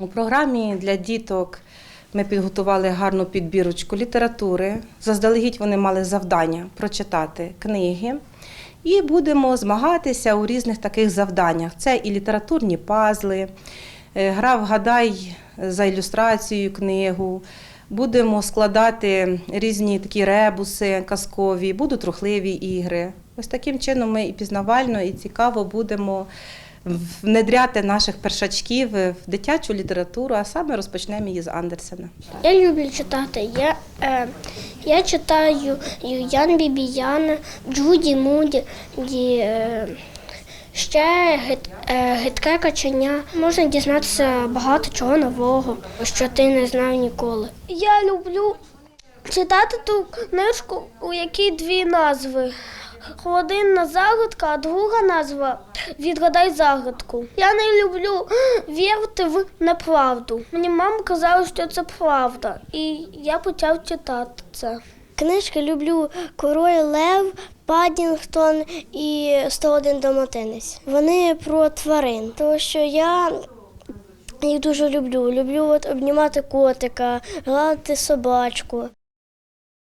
У програмі для діток ми підготували гарну підбірочку літератури. Заздалегідь вони мали завдання прочитати книги. І будемо змагатися у різних таких завданнях. Це і літературні пазли, е, гра вгадай за ілюстрацією книгу. Будемо складати різні такі ребуси казкові, будуть рухливі ігри. Ось таким чином ми і пізнавально, і цікаво будемо внедряти наших першачків в дитячу літературу, а саме розпочнемо її з Андерсена. Я люблю читати. Я, е, я читаю Ян Бібіяна, Джуді Муді, е, ще гид, е, гидке каченя. Можна дізнатися багато чого нового, що ти не знав ніколи. Я люблю читати ту книжку, у якій дві назви. Холодинна загадка, а друга назва Відгадай загадку. Я не люблю вірити в неправду. Мені мама казала, що це правда, і я почав читати це. Книжки люблю Король Лев, Паддінгтон і 101 Далматинець. Вони про тварин, тому що я їх дуже люблю. Люблю от обнімати котика, гладити собачку.